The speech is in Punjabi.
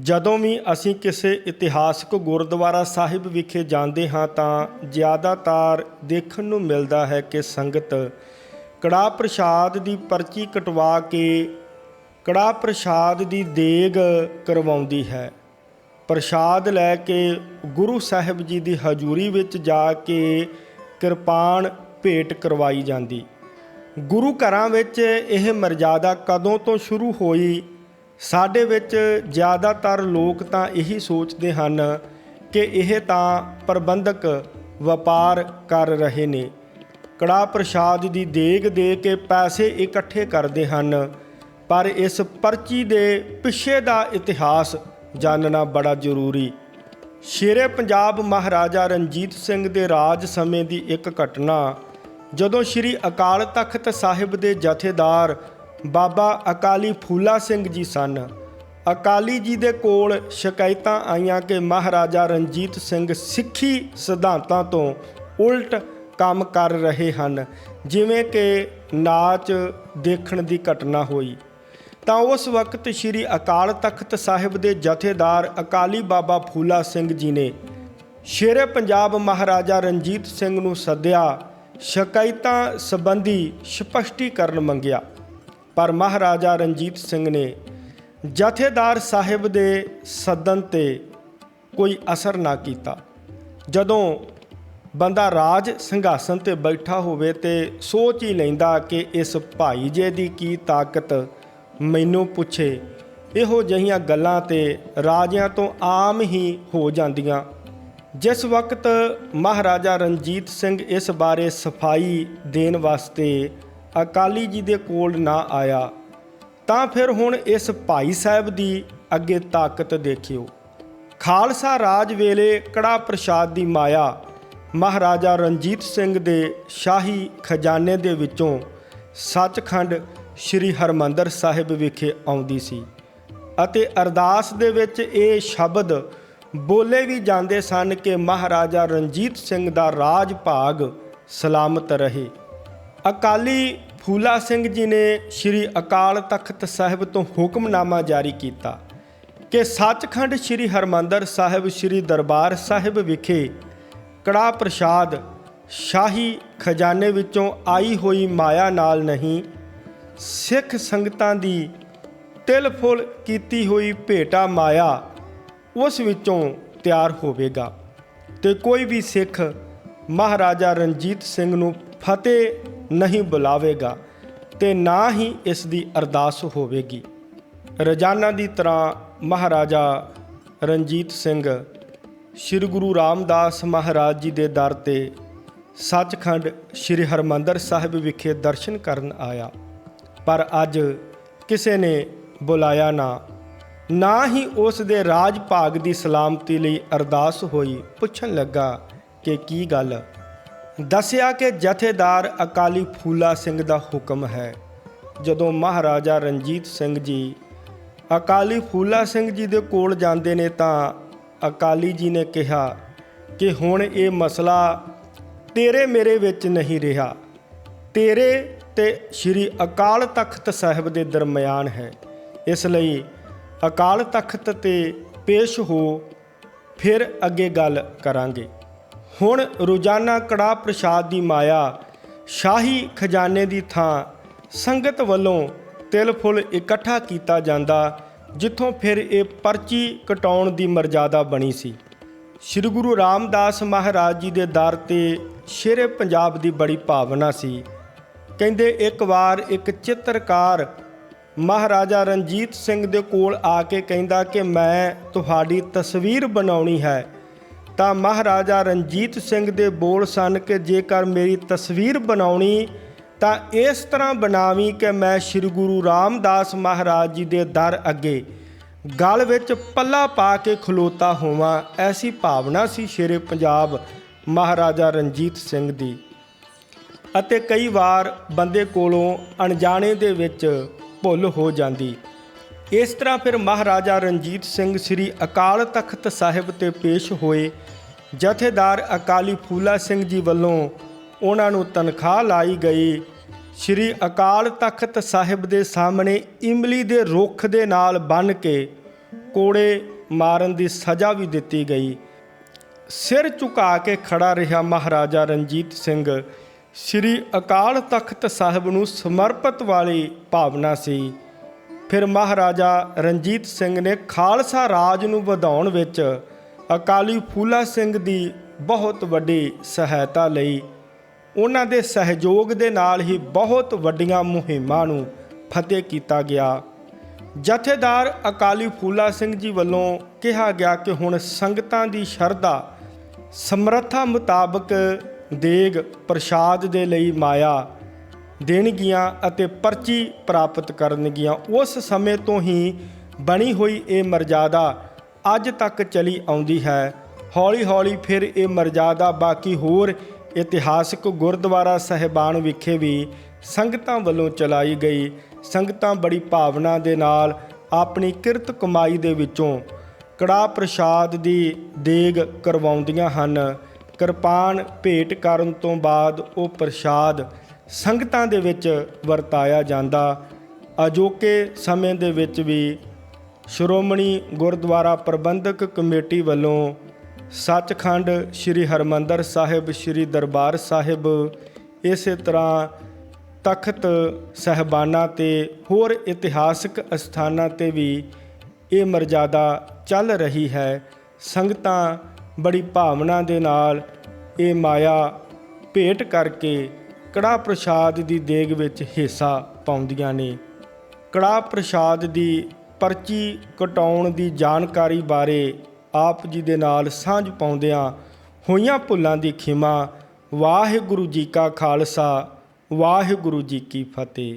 ਜਦੋਂ ਵੀ ਅਸੀਂ ਕਿਸੇ ਇਤਿਹਾਸਕ ਗੁਰਦੁਆਰਾ ਸਾਹਿਬ ਵਿਖੇ ਜਾਂਦੇ ਹਾਂ ਤਾਂ ਜ਼ਿਆਦਾਤਰ ਦੇਖਣ ਨੂੰ ਮਿਲਦਾ ਹੈ ਕਿ ਸੰਗਤ ਕੜਾ ਪ੍ਰਸ਼ਾਦ ਦੀ ਪਰਚੀ ਕਟਵਾ ਕੇ ਕੜਾ ਪ੍ਰਸ਼ਾਦ ਦੀ ਦੇਗ ਕਰਵਾਉਂਦੀ ਹੈ। ਪ੍ਰਸ਼ਾਦ ਲੈ ਕੇ ਗੁਰੂ ਸਾਹਿਬ ਜੀ ਦੀ ਹਜ਼ੂਰੀ ਵਿੱਚ ਜਾ ਕੇ ਕਿਰਪਾਨ ਭੇਟ ਕਰਵਾਈ ਜਾਂਦੀ। ਗੁਰੂ ਘਰਾਂ ਵਿੱਚ ਇਹ ਮਰਜ਼ਾਦਾ ਕਦੋਂ ਤੋਂ ਸ਼ੁਰੂ ਹੋਈ ਸਾਡੇ ਵਿੱਚ ਜ਼ਿਆਦਾਤਰ ਲੋਕ ਤਾਂ ਇਹੀ ਸੋਚਦੇ ਹਨ ਕਿ ਇਹ ਤਾਂ ਪ੍ਰਬੰਧਕ ਵਪਾਰ ਕਰ ਰਹੇ ਨੇ। ਕੜਾ ਪ੍ਰਸ਼ਾਦ ਦੀ ਦੇਗ ਦੇ ਕੇ ਪੈਸੇ ਇਕੱਠੇ ਕਰਦੇ ਹਨ, ਪਰ ਇਸ ਪਰਚੀ ਦੇ ਪਿੱਛੇ ਦਾ ਇਤਿਹਾਸ ਜਾਣਨਾ ਬੜਾ ਜ਼ਰੂਰੀ। ਸ਼ੇਰੇ ਪੰਜਾਬ ਮਹਾਰਾਜਾ ਰਣਜੀਤ ਸਿੰਘ ਦੇ ਰਾਜ ਸਮੇਂ ਦੀ ਇੱਕ ਘਟਨਾ, ਜਦੋਂ ਸ੍ਰੀ ਅਕਾਲ ਤਖਤ ਸਾਹਿਬ ਦੇ ਜਥੇਦਾਰ ਬਾਬਾ ਅਕਾਲੀ ਫੂਲਾ ਸਿੰਘ ਜੀ ਸਨ। ਅਕਾਲੀ ਜੀ ਦੇ ਕੋਲ ਸ਼ਿਕਾਇਤਾਂ ਆਈਆਂ ਕਿ ਮਹਾਰਾਜਾ ਰਣਜੀਤ ਸਿੰਘ ਸਿੱਖੀ ਸਿਧਾਂਤਾਂ ਤੋਂ ਉਲਟ ਕੰਮ ਕਰ ਰਹੇ ਹਨ, ਜਿਵੇਂ ਕਿ ਨਾਚ ਦੇਖਣ ਦੀ ਘਟਨਾ ਹੋਈ। ਤਾਂ ਉਸ ਵਕਤ ਸ੍ਰੀ ਅਕਾਲ ਤਖਤ ਸਾਹਿਬ ਦੇ ਜਥੇਦਾਰ ਅਕਾਲੀ ਬਾਬਾ ਫੂਲਾ ਸਿੰਘ ਜੀ ਨੇ ਸ਼ੇਰੇ ਪੰਜਾਬ ਮਹਾਰਾਜਾ ਰਣਜੀਤ ਸਿੰਘ ਨੂੰ ਸੱਦਿਆ, ਸ਼ਿਕਾਇਤਾਂ ਸੰਬੰਧੀ ਸਪਸ਼ਟੀਕਰਨ ਮੰਗਿਆ। ਪਰ ਮਹਾਰਾਜਾ ਰਣਜੀਤ ਸਿੰਘ ਨੇ ਜਥੇਦਾਰ ਸਾਹਿਬ ਦੇ ਸੱਦਨ ਤੇ ਕੋਈ ਅਸਰ ਨਾ ਕੀਤਾ। ਜਦੋਂ ਬੰਦਾ ਰਾਜ ਸਿੰਘਾਸਨ ਤੇ ਬੈਠਾ ਹੋਵੇ ਤੇ ਸੋਚ ਹੀ ਲੈਂਦਾ ਕਿ ਇਸ ਭਾਈ ਜੇ ਦੀ ਕੀ ਤਾਕਤ ਮੈਨੂੰ ਪੁੱਛੇ, ਇਹੋ ਜਿਹੀਆਂ ਗੱਲਾਂ ਤੇ ਰਾਜਿਆਂ ਤੋਂ ਆਮ ਹੀ ਹੋ ਜਾਂਦੀਆਂ। ਜਿਸ ਵਕਤ ਮਹਾਰਾਜਾ ਰਣਜੀਤ ਸਿੰਘ ਇਸ ਬਾਰੇ ਸਫ਼ਾਈ ਦੇਣ ਵਾਸਤੇ ਅਕਾਲੀ ਜੀ ਦੇ ਕੋਲ ਨਾ ਆਇਆ, ਤਾਂ ਫਿਰ ਹੁਣ ਇਸ ਭਾਈ ਸਾਹਿਬ ਦੀ ਅੱਗੇ ਤਾਕਤ ਦੇਖਿਓ। ਖਾਲਸਾ ਰਾਜ ਵੇਲੇ ਕੜਾ ਪ੍ਰਸ਼ਾਦ ਦੀ ਮਾਇਆ ਮਹਾਰਾਜਾ ਰਣਜੀਤ ਸਿੰਘ ਦੇ ਸ਼ਾਹੀ ਖਜ਼ਾਨੇ ਦੇ ਵਿੱਚੋਂ ਸੱਚਖੰਡ ਸ੍ਰੀ ਹਰਮੰਦਰ ਸਾਹਿਬ ਵਿਖੇ ਆਉਂਦੀ ਸੀ ਅਤੇ ਅਰਦਾਸ ਦੇ ਵਿੱਚ ਇਹ ਸ਼ਬਦ ਬੋਲੇ ਵੀ ਜਾਂਦੇ ਸਨ ਕਿ ਮਹਾਰਾਜਾ ਰਣਜੀਤ ਸਿੰਘ ਦਾ ਰਾਜ ਭਾਗ ਸਲਾਮਤ ਰਹੇ। ਅਕਾਲੀ ਫੂਲਾ ਸਿੰਘ ਜੀ ਨੇ ਸ੍ਰੀ ਅਕਾਲ ਤਖਤ ਸਾਹਿਬ ਤੋਂ ਹੁਕਮਨਾਮਾ ਜਾਰੀ ਕੀਤਾ ਕਿ ਸੱਚਖੰਡ ਸ੍ਰੀ ਹਰਮੰਦਰ ਸਾਹਿਬ, ਸ੍ਰੀ ਦਰਬਾਰ ਸਾਹਿਬ ਵਿਖੇ ਕੜਾ ਪ੍ਰਸ਼ਾਦ ਸ਼ਾਹੀ ਖਜ਼ਾਨੇ ਵਿੱਚੋਂ ਆਈ ਹੋਈ ਮਾਇਆ ਨਾਲ ਨਹੀਂ, ਸਿੱਖ ਸੰਗਤਾਂ ਦੀ ਤਿਲ ਫੁੱਲ ਕੀਤੀ ਹੋਈ ਭੇਟਾ ਮਾਇਆ ਉਸ ਵਿੱਚੋਂ ਤਿਆਰ ਹੋਵੇਗਾ। ਤੇ ਕੋਈ ਵੀ ਸਿੱਖ ਮਹਾਰਾਜਾ ਰਣਜੀਤ ਸਿੰਘ ਨੂੰ ਫਤਿਹ ਨਹੀਂ ਬੁਲਾਵੇਗਾ ਤੇ ਨਾ ਹੀ ਇਸ ਦੀ ਅਰਦਾਸ ਹੋਵੇਗੀ। ਰੋਜ਼ਾਨਾ ਦੀ ਤਰ੍ਹਾਂ ਮਹਾਰਾਜਾ ਰਣਜੀਤ ਸਿੰਘ ਸ੍ਰੀ ਗੁਰੂ ਰਾਮਦਾਸ ਮਹਾਰਾਜ ਜੀ ਦੇ ਦਰ ਤੇ ਸੱਚਖੰਡ ਸ੍ਰੀ ਹਰਮੰਦਰ ਸਾਹਿਬ ਵਿਖੇ ਦਰਸ਼ਨ ਕਰਨ ਆਇਆ। ਪਰ ਅੱਜ ਕਿਸੇ ਨੇ ਬੁਲਾਇਆ ਨਾ। ਨਾ ਹੀ ਉਸ ਦੇ ਰਾਜ ਭਾਗ ਦੀ ਸਲਾਮਤੀ ਲਈ ਅਰਦਾਸ ਹੋਈ। ਪੁੱਛਣ ਲੱਗਾ ਕਿ ਕੀ ਗੱਲ? ਦੱਸਿਆ ਕਿ ਜਥੇਦਾਰ ਅਕਾਲੀ ਫੂਲਾ ਸਿੰਘ ਦਾ ਹੁਕਮ ਹੈ। ਜਦੋਂ ਮਹਾਰਾਜਾ ਰਣਜੀਤ ਸਿੰਘ ਜੀ ਅਕਾਲੀ ਫੂਲਾ ਸਿੰਘ ਜੀ ਦੇ ਕੋਲ ਜਾਂਦੇ ਨੇ ਤਾਂ ਅਕਾਲੀ ਜੀ ਨੇ ਕਿਹਾ ਕਿ ਹੁਣ ਇਹ ਮਸਲਾ ਤੇਰੇ ਮੇਰੇ ਵਿੱਚ ਨਹੀਂ ਰਿਹਾ। ਤੇਰੇ ਤੇ ਸ੍ਰੀ ਅਕਾਲ ਤਖਤ ਸਾਹਿਬ ਦੇ ਦਰਮਿਆਨ ਹੈ। ਇਸ ਲਈ ਅਕਾਲ ਤਖਤ ਤੇ ਪੇਸ਼ ਹੋ, ਫਿਰ ਅੱਗੇ ਗੱਲ ਕਰਾਂਗੇ। ਹੁਣ ਰੋਜ਼ਾਨਾ ਕੜਾ ਪ੍ਰਸ਼ਾਦ ਦੀ ਮਾਇਆ, ਸ਼ਾਹੀ ਖਜ਼ਾਨੇ ਦੀ ਥਾਂ, ਸੰਗਤ ਵੱਲੋਂ ਤਿਲ ਫੁੱਲ ਇਕੱਠਾ ਕੀਤਾ ਜਾਂਦਾ, ਜਿੱਥੋਂ ਫਿਰ ਇਹ ਪਰਚੀ ਕਟਾਉਣ ਦੀ ਮਰਜ਼ਾਦਾ ਬਣੀ ਸੀ। ਸ੍ਰੀ ਗੁਰੂ ਰਾਮਦਾਸ ਮਹਾਰਾਜ ਜੀ ਦੇ ਦਰ ਤੇ ਸ਼ੇਰੇ ਪੰਜਾਬ ਦੀ ਬੜੀ ਭਾਵਨਾ ਸੀ। ਕਹਿੰਦੇ ਇੱਕ ਵਾਰ ਇੱਕ ਚਿੱਤਰਕਾਰ ਮਹਾਰਾਜਾ ਰਣਜੀਤ ਸਿੰਘ ਦੇ ਕੋਲ ਆ ਕੇ ਕਹਿੰਦਾ ਕਿ ਮੈਂ ਤੁਹਾਡੀ ਤਸਵੀਰ ਬਣਾਉਣੀ ਹੈ। ਤਾਂ ਮਹਾਰਾਜਾ ਰਣਜੀਤ ਸਿੰਘ ਦੇ ਬੋਲ ਸਨ ਕਿ ਜੇਕਰ ਮੇਰੀ ਤਸਵੀਰ ਬਣਾਉਣੀ, ਤਾਂ ਇਸ ਤਰ੍ਹਾਂ ਬਣਾਵੀਂ ਕਿ ਮੈਂ ਸ੍ਰੀ ਗੁਰੂ ਰਾਮਦਾਸ ਮਹਾਰਾਜ ਜੀ ਦੇ ਦਰ ਅੱਗੇ ਗਲ ਵਿੱਚ ਪੱਲਾ ਪਾ ਕੇ ਖਲੋਤਾ ਹੋਵਾਂ, ਐਸੀ ਭਾਵਨਾ ਸੀ ਸ਼ੇਰੇ ਪੰਜਾਬ ਮਹਾਰਾਜਾ ਰਣਜੀਤ ਸਿੰਘ ਦੀ। ਅਤੇ ਕਈ ਵਾਰ ਬੰਦੇ ਕੋਲੋਂ ਅਣਜਾਣੇ ਦੇ ਵਿੱਚ ਭੁੱਲ ਹੋ ਜਾਂਦੀ। ਇਸ ਤਰ੍ਹਾਂ ਫਿਰ ਮਹਾਰਾਜਾ ਰਣਜੀਤ ਸਿੰਘ ਸ੍ਰੀ ਅਕਾਲ ਤਖਤ ਸਾਹਿਬ ਤੇ ਪੇਸ਼ ਹੋਏ। ਜਥੇਦਾਰ ਅਕਾਲੀ ਫੂਲਾ ਸਿੰਘ ਜੀ ਵੱਲੋਂ ਉਹਨਾਂ ਨੂੰ ਤਨਖਾਹ ਲਾਈ ਗਈ। ਸ੍ਰੀ ਅਕਾਲ ਤਖਤ ਸਾਹਿਬ ਦੇ ਸਾਹਮਣੇ ਇਮਲੀ ਦੇ ਰੁੱਖ ਦੇ ਨਾਲ ਬੰਨ ਕੇ ਕੋੜੇ ਮਾਰਨ ਦੀ ਸਜ਼ਾ ਵੀ ਦਿੱਤੀ ਗਈ। ਸਿਰ ਝੁਕਾ ਕੇ ਖੜਾ ਰਿਹਾ ਮਹਾਰਾਜਾ ਰਣਜੀਤ ਸਿੰਘ। ਸ੍ਰੀ ਅਕਾਲ ਤਖਤ ਸਾਹਿਬ ਨੂੰ ਸਮਰਪਿਤ ਵਾਲੀ ਭਾਵਨਾ ਸੀ। ਫਿਰ ਮਹਾਰਾਜਾ ਰਣਜੀਤ ਸਿੰਘ ਨੇ ਖਾਲਸਾ ਰਾਜ ਨੂੰ ਵਧਾਉਣ ਵਿੱਚ ਅਕਾਲੀ ਫੂਲਾ ਸਿੰਘ ਦੀ ਬਹੁਤ ਵੱਡੀ ਸਹਾਇਤਾ ਲਈ ਉਹਨਾਂ ਦੇ ਸਹਿਯੋਗ ਦੇ ਨਾਲ ਹੀ ਬਹੁਤ ਵੱਡੀਆਂ ਮੁਹਿੰਮਾਂ ਨੂੰ ਫਤਿਹ ਕੀਤਾ ਗਿਆ। ਜਥੇਦਾਰ ਅਕਾਲੀ ਫੂਲਾ ਸਿੰਘ ਜੀ ਵੱਲੋਂ ਕਿਹਾ ਗਿਆ ਕਿ ਹੁਣ ਸੰਗਤਾਂ ਦੀ ਸ਼ਰਧਾ ਸਮਰੱਥਾ ਮੁਤਾਬਕ ਦੇਗ ਪ੍ਰਸ਼ਾਦ ਦੇ ਲਈ ਮਾਇਆ ਦੇਣਗੀਆਂ ਅਤੇ ਪਰਚੀ ਪ੍ਰਾਪਤ ਕਰਨਗੀਆਂ। ਉਸ ਸਮੇਂ ਤੋਂ ਹੀ ਬਣੀ ਹੋਈ ਇਹ ਮਰਜ਼ਾਦਾ ਅੱਜ ਤੱਕ ਚਲੀ ਆਉਂਦੀ ਹੈ। ਹੌਲੀ-ਹੌਲੀ ਫਿਰ ਇਹ ਮਰਜ਼ਾਦਾ ਬਾਕੀ ਹੋਰ ਇਤਿਹਾਸਕ ਗੁਰਦੁਆਰਾ ਸਹਿਬਾਨ ਵਿਖੇ ਵੀ ਸੰਗਤਾਂ ਵੱਲੋਂ ਚਲਾਈ ਗਈ। ਸੰਗਤਾਂ ਬੜੀ ਭਾਵਨਾ ਦੇ ਨਾਲ ਆਪਣੀ ਕਿਰਤ ਕਮਾਈ ਦੇ ਵਿੱਚੋਂ ਕੜਾ ਪ੍ਰਸ਼ਾਦ ਦੀ ਦੇਗ ਕਰਵਾਉਂਦੀਆਂ ਹਨ। ਕਿਰਪਾਨ ਭੇਟ ਕਰਨ ਤੋਂ ਬਾਅਦ ਉਹ ਪ੍ਰਸ਼ਾਦ ਸੰਗਤਾਂ ਦੇ ਵਿੱਚ ਵਰਤਾਇਆ ਜਾਂਦਾ। ਅਜੋਕੇ ਸਮੇਂ ਦੇ ਵਿੱਚ ਵੀ ਸ਼੍ਰੋਮਣੀ ਗੁਰਦੁਆਰਾ ਪ੍ਰਬੰਧਕ ਕਮੇਟੀ ਵੱਲੋਂ ਸੱਚਖੰਡ ਸ੍ਰੀ ਹਰਮੰਦਰ ਸਾਹਿਬ, ਸ੍ਰੀ ਦਰਬਾਰ ਸਾਹਿਬ ਇਸੇ ਤਰ੍ਹਾਂ ਤਖਤ ਸਹਿਬਾਨਾਂ ਤੇ ਹੋਰ ਇਤਿਹਾਸਕ ਅਸਥਾਨਾਂ ਤੇ ਵੀ ਇਹ ਮਰਜ਼ਾਦਾ ਚੱਲ ਰਹੀ ਹੈ। ਸੰਗਤਾਂ ਬੜੀ ਭਾਵਨਾ ਦੇ ਨਾਲ ਇਹ ਮਾਇਆ ਭੇਟ ਕਰਕੇ ਕੜਾ ਪ੍ਰਸ਼ਾਦ ਦੀ ਦੇਗ ਵਿੱਚ ਹਿੱਸਾ ਪਾਉਂਦੀਆਂ ਨੇ। ਕੜਾ ਪ੍ਰਸ਼ਾਦ ਦੀ ਪਰਚੀ ਕਟਾਉਣ ਦੀ ਜਾਣਕਾਰੀ ਬਾਰੇ ਆਪ ਜੀ ਦੇ ਨਾਲ ਸਾਂਝ ਪਾਉਂਦਿਆਂ ਹੋਈਆਂ ਭੁੱਲਾਂ ਦੀ ਖਿਮਾ ਵਾਹਿਗੁਰੂ ਜੀ ਕਾ ਖਾਲਸਾ, ਵਾਹਿਗੁਰੂ ਜੀ ਕੀ ਫਤਿਹ।